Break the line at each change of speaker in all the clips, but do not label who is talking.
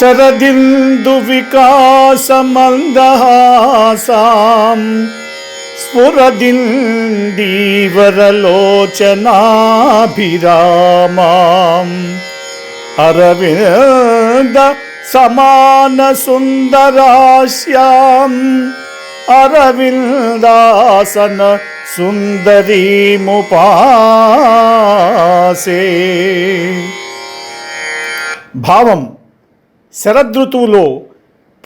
శరదిందు వికాసమందహాసాం. స్ఫురదిందీవరలోచనాభిరామాం అరవింద సమాన సుందరాస్యాం అరవిందాసన సుందరీముపాసే. భావం శరదృతువులో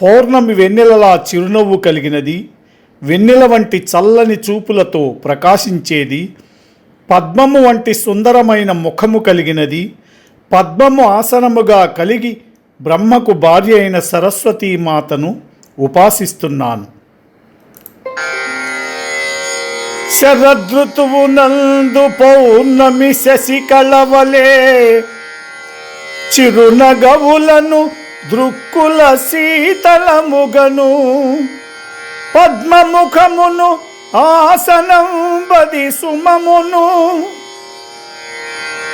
పౌర్ణమి వెన్నెలలా చిరునవ్వు కలిగినది వెన్నెల వంటి చల్లని చూపులతో ప్రకాశించేది పద్మము వంటి సుందరమైన ముఖము కలిగినది పద్మము ఆసనముగా కలిగి బ్రహ్మకు భార్య అయిన సరస్వతీమాతను ఉపాసిస్తున్నాను. శరదృతువు నందు పౌర్ణమి శశికళవలే చిరునగవులను దృక్కుల శీతలముగను పద్మముఖమును ఆసనం బది సుమమును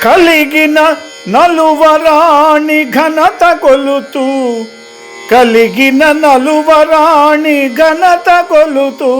కలిగిన నలువరాణి ఘనత కొలుతూ కలిగిన నలువరాణి ఘనత కొలుతూ.